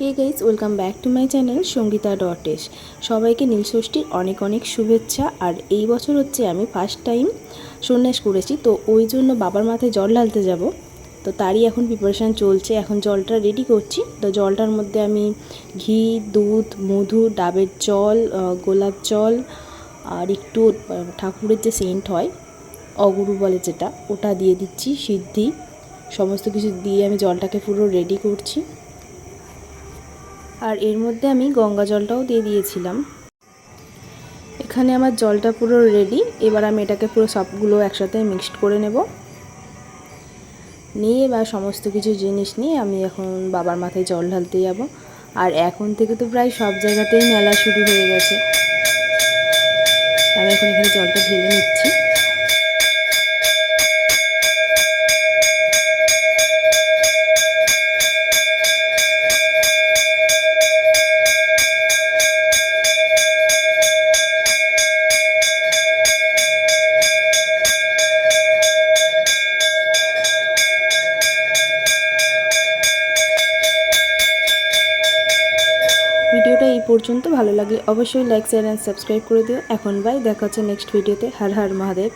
Hey guys welcome back to my channel Sangeeta dot S সবাইকে নীলষষ্ঠীর অনেক অনেক শুভেচ্ছা। আর এই বছর হচ্ছে আমি ফার্স্ট টাইম সন্ন্যাস করেছি, তো ওই জন্য বাবার মাথায় জল ঢালতে যাব। তো তারই এখন প্রিপারেশান চলছে, এখন জলটা রেডি করছি। তো জলটার মধ্যে আমি ঘি, দুধ, মধু, ডাবের জল গোলাপ জল, আর একটু ঠাকুরের যে সেন্ট হয়, অগুরু বলে যেটা, ওটা দিয়ে দিচ্ছি, সিদ্ধি। সমস্ত কিছু দিয়ে আমি জলটাকে পুরো রেডি করছি। আর এর মধ্যে আমি গঙ্গা জলটাও দিয়ে দিয়েছিলাম। এখানে আমার জলটা পুরো রেডি এবার আমি এটাকে পুরো সবগুলো একসাথে মিক্সড করে নেব। নিয়ে এবার সমস্ত কিছু জিনিস নিয়ে আমি এখন বাবার মাথায় জল ঢালতে যাব। আর এখন থেকে তো প্রায় সব জায়গাতেই মেলা শুরু হয়ে গেছে। আমি এখন এখানে জলটা ঢেলে নিচ্ছি। পর্যন্ত ভালো লাগলে অবশ্যই লাইক শেয়ার অ্যান্ড সাবস্ক্রাইব করে দিও। এখন বাই দেখা হচ্ছে নেক্সট ভিডিওতে হার হার মহাদেব।